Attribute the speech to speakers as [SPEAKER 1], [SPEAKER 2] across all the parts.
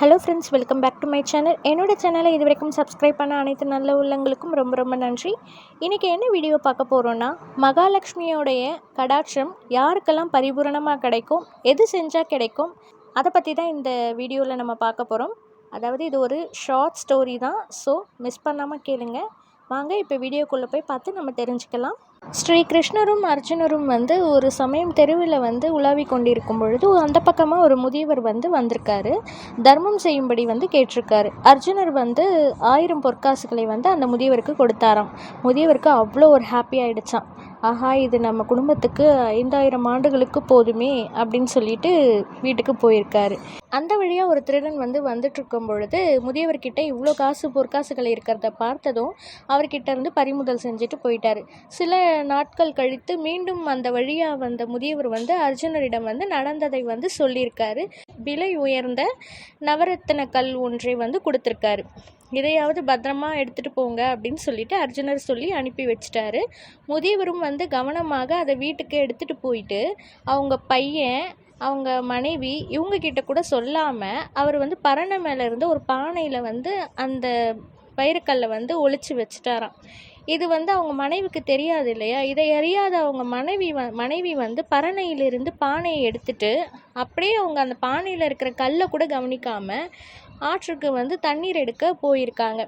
[SPEAKER 1] Hello friends welcome back to my channel என்னோட சேனலை இது வரைக்கும் சப்ஸ்கிரைப் பண்ண அனைத்து நல்ல உள்ளங்களுக்கும் ரொம்ப ரொம்ப நன்றி. இன்றைக்கி என்ன வீடியோ பார்க்க போகிறோன்னா மகாலட்சுமியோடைய கடாட்சம் யாருக்கெல்லாம் பரிபூரணமாக கிடைக்கும் எது செஞ்சால் கிடைக்கும் அதை பற்றி தான் இந்த வீடியோவில் நம்ம பார்க்க போகிறோம் அதாவது இது ஒரு ஷார்ட் ஸ்டோரி தான் ஸோ மிஸ் பண்ணாமல் கேளுங்க. வாங்க இப்போ வீடியோக்குள்ளே போய் பார்த்து நம்ம தெரிஞ்சுக்கலாம். ஸ்ரீ கிருஷ்ணரும் அர்ஜுனரும் வந்து ஒரு சமயம் தெருவில் வந்து உலாவி கொண்டிருக்கும் பொழுது அந்த பக்கமாக ஒரு முதியவர் வந்து வந்திருக்காரு. தர்மம் செய்யும்படி வந்து கேட்டிருக்காரு. அர்ஜுனர் வந்து ஆயிரம் பொற்காசுகளை வந்து அந்த முதியவருக்கு கொடுத்தாராம். முதியவருக்கு அவ்வளோ ஒரு ஹாப்பி ஆயிடுச்சான் ஆஹா இது நம்ம குடும்பத்துக்கு ஐந்தாயிரம் ஆண்டுகளுக்கு போதுமே அப்படின்னு சொல்லிட்டு வீட்டுக்கு போயிருக்காரு. அந்த வழியாக ஒரு திருடன் வந்து வந்துட்டு இருக்கும் பொழுது முதியவர்கிட்ட இவ்வளோ காசு பொற்காசுகள் இருக்கிறத பார்த்ததும் அவர்கிட்ட இருந்து பறிமுதல் செஞ்சுட்டு போயிட்டார். சில நாட்கள் கழித்து மீண்டும் அந்த வழியாக வந்த முதியவர் வந்து அர்ஜுனரிடம் வந்து நடந்ததை வந்து சொல்லியிருக்காரு. விலை உயர்ந்த நவரத்தின கல் ஒன்றை வந்து கொடுத்துருக்காரு. இதையாவது பத்திரமா எடுத்துகிட்டு போங்க அப்படின்னு சொல்லிட்டு அர்ஜுனர் சொல்லி அனுப்பி வச்சிட்டாரு. முதியவரும் வந்து கவனமாக அதை வீட்டுக்கு எடுத்துகிட்டு போயிட்டு அவங்க பையன் அவங்க மனைவி இவங்க கிட்ட கூட சொல்லாமல் அவர் வந்து பரணை மேலே இருந்து ஒரு பானையில் வந்து அந்த வைரக்கல்லை வந்து ஒழிச்சு வச்சுட்டாராம். இது வந்து அவங்க மனைவிக்கு தெரியாது இல்லையா? இதை அறியாத அவங்க மனைவி வ மனைவி வந்து பரணையிலிருந்து பானையை எடுத்துட்டு அப்படியே அவங்க அந்த பானையில் இருக்கிற கல்லை கூட கவனிக்காமல் ஆற்றுக்கு வந்து தண்ணீர் எடுக்க போயிருக்காங்க.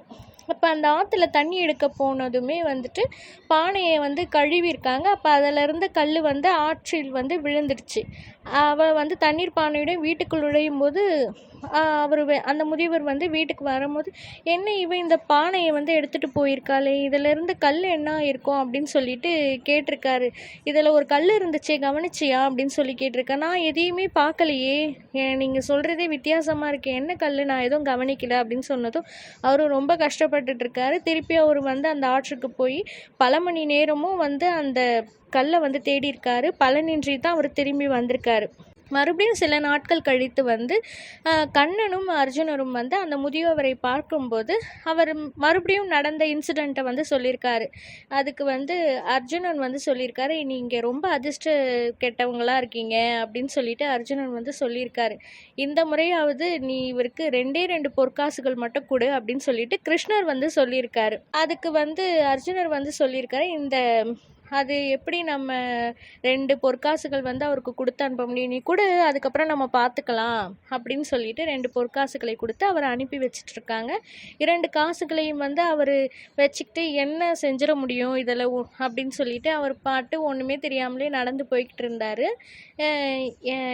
[SPEAKER 1] அப்போ அந்த ஆற்றுல தண்ணி எடுக்க போனதுமே வந்துட்டு பானையை வந்து கழுவிருக்காங்க அப்போ அதில் இருந்த கல் வந்து ஆற்றில் வந்து விழுந்துடுச்சு. அவள் வந்து தண்ணீர் பானையுடன் வீட்டுக்குள் நுழையும் போது அவர் அந்த முதியவர் வந்து வீட்டுக்கு வரும்போது என்ன இவன் இந்த பானையை வந்து எடுத்துகிட்டு போயிருக்காளே? இதிலிருந்து கல் என்ன இருக்கும் அப்படின்னு சொல்லிட்டு கேட்டிருக்காரு. இதில் ஒரு கல் இருந்துச்சே கவனிச்சியா? அப்படின்னு சொல்லி கேட்டிருக்கேன் நான் எதையுமே பார்க்கலையே. நீங்கள் சொல்கிறதே வித்தியாசமாக இருக்கேன் என்ன கல் நான் எதுவும் கவனிக்கல. அப்படின்னு சொன்னதும் அவரும் ரொம்ப கஷ்டப்பட்டுட்டு இருக்காரு. திருப்பி அவர் வந்து அந்த ஆற்றுக்கு போய் பல மணி நேரமும் வந்து அந்த கல்லை வந்து தேடி இருக்காரு பலனின்றி தான் அவர் திரும்பி வந்திருக்காரு. மறுபடியும் சில நாட்கள் கழித்து வந்து கண்ணனும் அர்ஜுனரும் வந்து அந்த முதியவரை பார்க்கும்போது அவர் மறுபடியும் நடந்த இன்சிடெண்ட்டை வந்து சொல்லியிருக்காரு. அதுக்கு வந்து அர்ஜுனன் வந்து சொல்லியிருக்காரு நீங்கள் ரொம்ப அதிர்ஷ்ட கெட்டவங்களாக இருக்கீங்க அப்படின்னு சொல்லிட்டு அர்ஜுனன் வந்து சொல்லியிருக்காரு. இந்த முறையாவது நீ இவருக்கு ரெண்டே ரெண்டு பொற்காசுகள் மட்டும் கொடு அப்படின்னு சொல்லிட்டு கிருஷ்ணர் வந்து சொல்லியிருக்காரு. அதுக்கு வந்து அர்ஜுனர் வந்து சொல்லியிருக்காரு இந்த அது எப்படி நம்ம ரெண்டு பொற்காசுகள் வந்து அவருக்கு கொடுத்து அனுப்ப முடியும் நீ கொடு அதுக்கப்புறம் நம்ம பார்த்துக்கலாம் அப்படின்னு சொல்லிட்டு ரெண்டு பொற்காசுகளை கொடுத்து அவர் அனுப்பி வச்சிட்ருக்காங்க. இரண்டு காசுகளையும் வந்து அவர் வச்சுக்கிட்டு என்ன செஞ்சிட முடியும் இதில் அப்படின்னு சொல்லிட்டு அவர் பாட்டு ஒன்றுமே தெரியாமலே நடந்து போய்கிட்டு இருந்தார்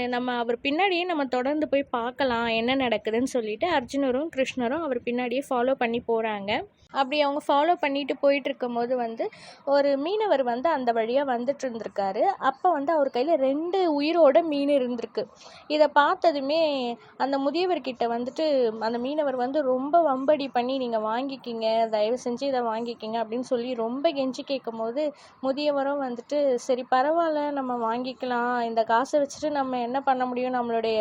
[SPEAKER 1] நம்ம அவர் பின்னாடியே நம்ம தொடர்ந்து போய் பார்க்கலாம் என்ன நடக்குதுன்னு சொல்லிட்டு அர்ஜுனரும் கிருஷ்ணரும் அவர் பின்னாடியே ஃபாலோ பண்ணி போகிறாங்க அப்படி அவங்க ஃபாலோ பண்ணிட்டு போயிட்டு இருக்கும்போது வந்து ஒரு மீனவர் வந்து அந்த வழியாக வந்துட்டு இருந்திருக்காரு அப்போ வந்து அவர் கையில் ரெண்டு உயிரோட மீன் இருந்திருக்கு. இதை பார்த்ததுமே அந்த முதியவர்கிட்ட வந்துட்டு அந்த மீனவர் வந்து ரொம்ப வம்படி பண்ணி நீங்கள் வாங்கிக்கிங்க தயவு செஞ்சு இதை வாங்கிக்கிங்க அப்படின்னு சொல்லி ரொம்ப கெஞ்சி கேட்கும் போது முதியவரும் வந்துட்டு சரி பரவாயில்ல நம்ம வாங்கிக்கலாம். இந்த காசை வச்சுட்டு நம்ம என்ன பண்ண முடியும்? நம்மளுடைய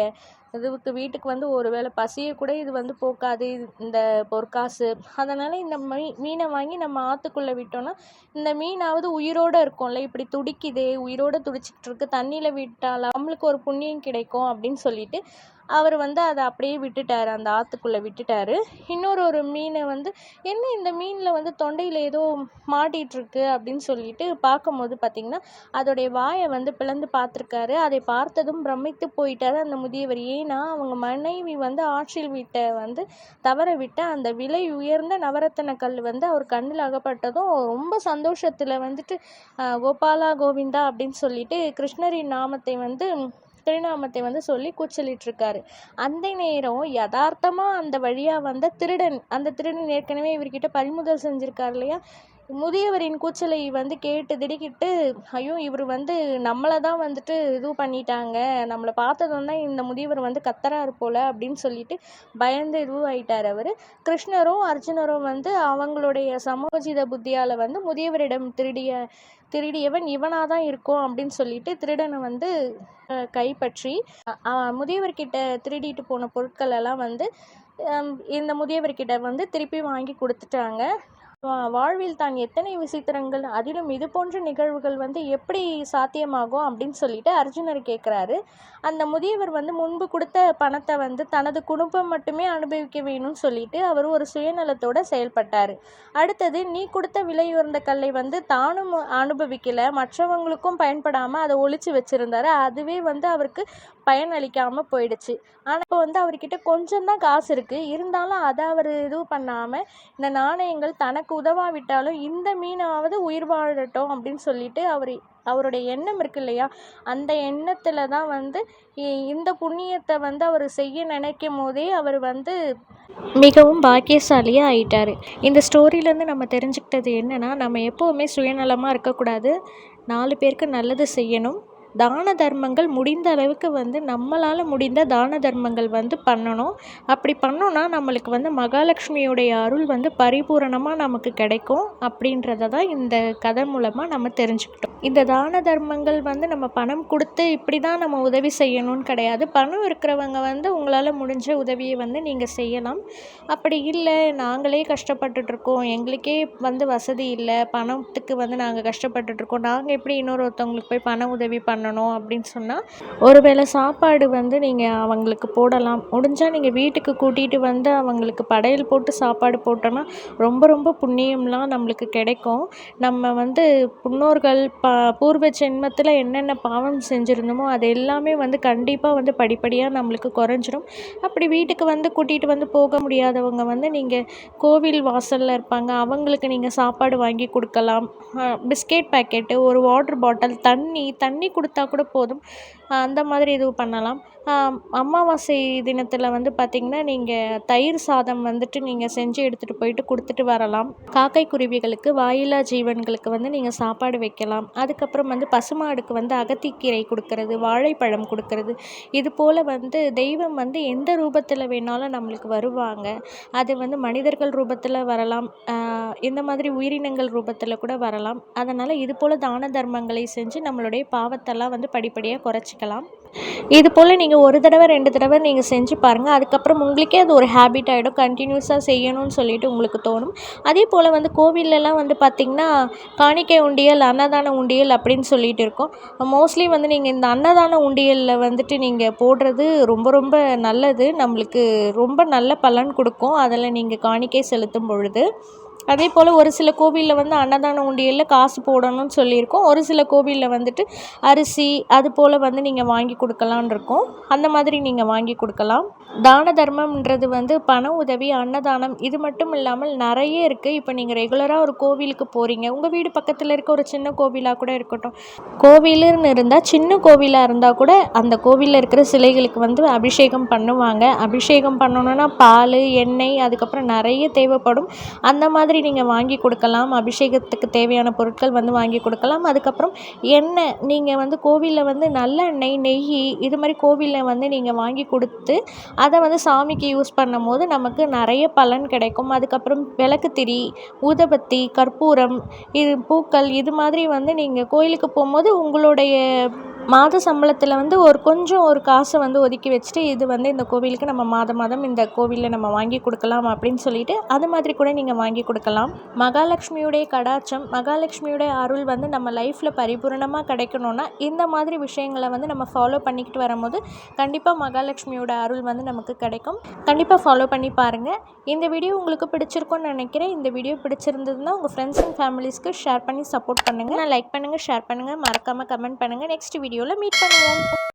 [SPEAKER 1] இதுக்கு வீட்டுக்கு வந்து ஒரு வேளை பசியை கூட இது வந்து போக்காது. இந்த பொற்காசு. அதனால் இந்த மீ மீனை வாங்கி நம்ம ஆற்றுக்குள்ளே விட்டோம்னா இந்த மீனாவது உயிரோடு இருக்கும்ல இப்படி துடிக்குதே உயிரோடு துடிச்சிக்கிட்டு இருக்கு தண்ணியில் விட்டால் நம்மளுக்கு ஒரு புண்ணியம் கிடைக்கும் அப்படின்னு சொல்லிட்டு அவர் வந்து அதை அப்படியே விட்டுட்டார் அந்த ஆற்றுக்குள்ளே விட்டுட்டார். இன்னொரு ஒரு மீனை வந்து என்ன இந்த மீனில் வந்து தொண்டையில் ஏதோ மாட்டிகிட்ருக்கு அப்படின்னு சொல்லிட்டு பார்க்கும்போது பார்த்திங்கன்னா அதோடைய வாயை வந்து பிளந்து பார்த்துருக்காரு. அதை பார்த்ததும் பிரமித்து போயிட்டார் அந்த முதியவர். ஏன்னா அவங்க மனைவி வந்து ஆற்றில் விட்ட வந்து தவற விட்ட அந்த விலை உயர்ந்த நவரத்தன கல் வந்து அவர் கண்ணில் அகப்பட்டதும் ரொம்ப சந்தோஷத்தில் வந்துட்டு கோபாலா கோவிந்தா அப்படின்னு சொல்லிட்டு கிருஷ்ணரின் நாமத்தை வந்து திருநாமத்தை வந்து சொல்லி கூச்சலிட்டு இருக்காரு அந்த நேரம் யதார்த்தமாக அந்த வழியாக வந்த திருடன் அந்த திருடன் ஏற்கனவே இவர்கிட்ட பறிமுதல் செஞ்சுருக்கார் இல்லையா? முதியவரின் கூச்சலை வந்து கேட்டு திடுக்கிட்டு ஐயோ இவர் வந்து நம்மளை தான் வந்துட்டு இது பண்ணிட்டாங்க. நம்மளை பார்த்ததும் தான் இந்த முதியவர் வந்து கத்துறாரு போல அப்படின்னு சொல்லிட்டு பயந்து இதுவாயிட்டார் அவர். கிருஷ்ணரும் அர்ஜுனரும் வந்து அவங்களுடைய சமோஜித புத்தியால் வந்து முதியவரிடம் திருடிய திருடியவன் இவனாக தான் இருக்கும் அப்படின்னு சொல்லிட்டு திருடனை வந்து கைப்பற்றி முதியவர்கிட்ட திருடிட்டு போன பொருட்கள் எல்லாம் வந்து இந்த முதியவர்கிட்ட வந்து திருப்பி வாங்கி கொடுத்துட்டாங்க. வாழ்வில் தான் எத்தனை விசித்திரங்கள் அதிலும் இது போன்ற நிகழ்வுகள் வந்து எப்படி சாத்தியமாகும் அப்படின்னு சொல்லிட்டு அர்ஜுனர் கேட்குறாரு அந்த முதியவர் வந்து முன்பு கொடுத்த பணத்தை வந்து தனது குடும்பம் மட்டுமே அனுபவிக்க வேணும்னு சொல்லிட்டு அவர் ஒரு சுயநலத்தோட செயல்பட்டார். அடுத்தது நீ கொடுத்த விலை உயர்ந்த கல்லை வந்து தானும் அனுபவிக்கல. மற்றவங்களுக்கும் பயன்படாமல் அதை ஒழிச்சு வச்சிருந்தாரு. அதுவே வந்து அவருக்கு பயனளிக்காமல் போயிடுச்சு. ஆனால் இப்போ வந்து அவர்கிட்ட கொஞ்சம் தான் காசு இருக்குது இருந்தாலும் அதை அவர் இது பண்ணாமல் இந்த நாணயங்கள் தனக்கு உதவாவிட்டாலும் இந்த மீனாவது உயிர் வாழட்டும் அப்படின்னு சொல்லிட்டு அவர் அவருடைய எண்ணம் இருக்கு இல்லையா? அந்த எண்ணத்தில் தான் வந்து இந்த புண்ணியத்தை வந்து அவர் செய்ய நினைக்கும் போதே அவர் வந்து மிகவும் பாக்கியசாலியாக ஆயிட்டார். இந்த ஸ்டோரியிலேருந்து நம்ம தெரிஞ்சுக்கிட்டது என்னென்னா நம்ம எப்போவுமே சுயநலமாக இருக்கக்கூடாது. நாலு பேருக்கு நல்லது செய்யணும். தான தர்மங்கள் முடிந்த அளவுக்கு வந்து நம்மளால் முடிந்த தான தர்மங்கள் வந்து பண்ணணும். அப்படி பண்ணோன்னா நம்மளுக்கு வந்து மகாலட்சுமியுடைய அருள் வந்து பரிபூரணமாக நமக்கு கிடைக்கும் அப்படின்றத தான் இந்த கதை மூலமாக நம்ம தெரிஞ்சுக்கிட்டோம். இந்த தான தர்மங்கள் வந்து நம்ம பணம் கொடுத்து இப்படி தான் நம்ம உதவி செய்யணும்னு கிடையாது. பணம் இருக்கிறவங்க வந்து உங்களால் முடிஞ்ச உதவியை வந்து நீங்கள் செய்யலாம். அப்படி இல்லை நாங்களே கஷ்டப்பட்டுட்ருக்கோம் எங்களுக்கே வந்து வசதி இல்லை. பணத்துக்கு வந்து நாங்கள் கஷ்டப்பட்டுட்ருக்கோம் நாங்கள் எப்படி இன்னொருத்தவங்களுக்கு போய் பண உதவி பண்ணணும் அப்படின்னு சொன்னால் ஒருவேளை சாப்பாடு வந்து நீங்கள் அவங்களுக்கு போடலாம். முடிஞ்சால் நீங்கள் வீட்டுக்கு கூட்டிகிட்டு வந்து அவங்களுக்கு படையல் போட்டு சாப்பாடு போட்டோன்னா ரொம்ப ரொம்ப புண்ணியம்லாம் நம்மளுக்கு கிடைக்கும். நம்ம வந்து முன்னோர்கள் பா பூர்வ ஜென்மத்தில் என்னென்ன பாவம் செஞ்சுருந்தோமோ அது எல்லாமே வந்து கண்டிப்பாக வந்து படிப்படியாக நம்மளுக்கு குறைஞ்சிரும். அப்படி வீட்டுக்கு வந்து கூட்டிகிட்டு வந்து போக முடியாதவங்க வந்து நீங்கள் கோவில் வாசலில் இருப்பாங்க. அவங்களுக்கு நீங்கள் சாப்பாடு வாங்கி கொடுக்கலாம். பிஸ்கெட் பேக்கெட்டு ஒரு வாட்டர் பாட்டில் தண்ணி தண்ணி கொடுத்தா கூட போதும். அந்த மாதிரி இது பண்ணலாம். அமாவாசை தினத்தில் வந்து பார்த்திங்கன்னா நீங்கள் தயிர் சாதம் வந்துட்டு நீங்கள் செஞ்சு எடுத்துகிட்டு போயிட்டு கொடுத்துட்டு வரலாம். காக்கை குருவிகளுக்கு வாயில்லா ஜீவன்களுக்கு வந்து நீங்கள் சாப்பாடு வைக்கலாம். அதுக்கப்புறம் வந்து பசுமாடுக்கு வந்து அகத்திக்கீரை கொடுக்கறது வாழைப்பழம் கொடுக்கறது. இது போல் வந்து தெய்வம் வந்து எந்த ரூபத்தில் வேணாலும் நம்மளுக்கு வருவாங்க. அது வந்து மனிதர்கள் ரூபத்தில் வரலாம். இந்த மாதிரி உயிரினங்கள் ரூபத்தில் கூட வரலாம். அதனால் இது போல் தான தர்மங்களை செஞ்சு நம்மளுடைய பாவத்தெல்லாம் வந்து படிப்படியாக குறைச்சி வச்சுக்கலாம் இது போல் நீங்கள் ஒரு தடவை ரெண்டு தடவை நீங்கள் செஞ்சு பாருங்கள் அதுக்கப்புறம் உங்களுக்கே அது ஒரு ஹேபிட் ஆகிடும் கண்டினியூஸாக செய்யணும்னு சொல்லிட்டு உங்களுக்கு தோணும். அதே போல் வந்து கோவில்லலாம் வந்து பார்த்திங்கன்னா காணிக்கை உண்டியல் அன்னதான உண்டியல் அப்படின்னு சொல்லிட்டு இருக்கோம். மோஸ்ட்லி வந்து நீங்கள் இந்த அன்னதான உண்டியலில் வந்துட்டு நீங்கள் போடுறது ரொம்ப ரொம்ப நல்லது. நம்மளுக்கு ரொம்ப நல்ல பலன் கொடுக்கும். அதில் நீங்கள் காணிக்கை செலுத்தும் பொழுது. அதே போல் ஒரு சில கோவிலில் வந்து அன்னதான உண்டியலில் காசு போடணும்னு சொல்லியிருக்கோம். ஒரு சில கோவிலில் வந்துட்டு அரிசி அது போல் வந்து நீங்கள் வாங்கி கொடுக்கலான் இருக்கோம். அந்த மாதிரி நீங்கள் வாங்கி கொடுக்கலாம். தான தர்மம்ன்றது வந்து பண உதவி அன்னதானம் இது மட்டும் இல்லாமல் நிறைய இருக்குது இப்போ நீங்கள் ரெகுலராக ஒரு கோவிலுக்கு போகிறீங்க உங்கள் வீடு பக்கத்தில் இருக்க ஒரு சின்ன கோவிலாக கூட இருக்கட்டும். கோவிலுன்னு இருந்தால் சின்ன கோவிலாக இருந்தால் கூட அந்த கோவிலில் இருக்கிற சிலைகளுக்கு வந்து அபிஷேகம் பண்ணுவாங்க. அபிஷேகம் பண்ணணுன்னா பால் எண்ணெய் அதுக்கப்புறம் நிறைய தேவைப்படும். அந்த மாதிரி நீங்கள் வாங்கி கொடுக்கலாம் அபிஷேகத்துக்கு தேவையான பொருட்கள் வந்து வாங்கி கொடுக்கலாம். அதுக்கப்புறம் எண்ணெய் நீங்கள் வந்து கோவிலில் வந்து நல்லெண்ணெய் நெய் இது மாதிரி கோவிலில் வந்து நீங்கள் வாங்கி கொடுத்து அதை வந்து சாமிக்கு யூஸ் பண்ணும் போது நமக்கு நிறைய பலன் கிடைக்கும். அதுக்கப்புறம் விளக்கு திரி கற்பூரம் இது பூக்கள் இது மாதிரி வந்து நீங்கள் கோயிலுக்கு போகும்போது உங்களுடைய மாத சம்பளத்தில் வந்து ஒரு கொஞ்சம் ஒரு காசை வந்து ஒதுக்கி வச்சுட்டு இது வந்து இந்த கோவிலுக்கு நம்ம மாதம் மாதம் இந்த கோவிலில் நம்ம வாங்கி கொடுக்கலாம் அப்படின்னு சொல்லிட்டு அது மாதிரி கூட நீங்கள் வாங்கி கொடுக்கலாம். மகாலட்சுமியுடைய கடாச்சம் மகாலட்சுமியுடைய அருள் வந்து நம்ம லைஃப்பில் பரிபூரணமாக கிடைக்கணும்னா இந்த மாதிரி விஷயங்களை வந்து நம்ம ஃபாலோ பண்ணிக்கிட்டு வரும்போது கண்டிப்பாக மகாலட்சுமியோட அருள் வந்து நமக்கு கிடைக்கும். கண்டிப்பாக ஃபாலோ பண்ணி பாருங்கள் இந்த வீடியோ உங்களுக்கு பிடிச்சிருக்கும்னு நினைக்கிறேன். இந்த வீடியோ பிடிச்சிருந்ததுன்னா உங்கள் ஃப்ரெண்ட்ஸ் அண்ட் ஃபேமிலிஸ்க்கு ஷேர் பண்ணி சப்போர்ட் பண்ணுங்கள் லைக் பண்ணுங்கள் ஷேர் பண்ணுங்கள் மறக்காமல் கமெண்ட் பண்ணுங்கள் நெக்ஸ்ட் வீடியோவில் மீட் பண்ணுவோம்.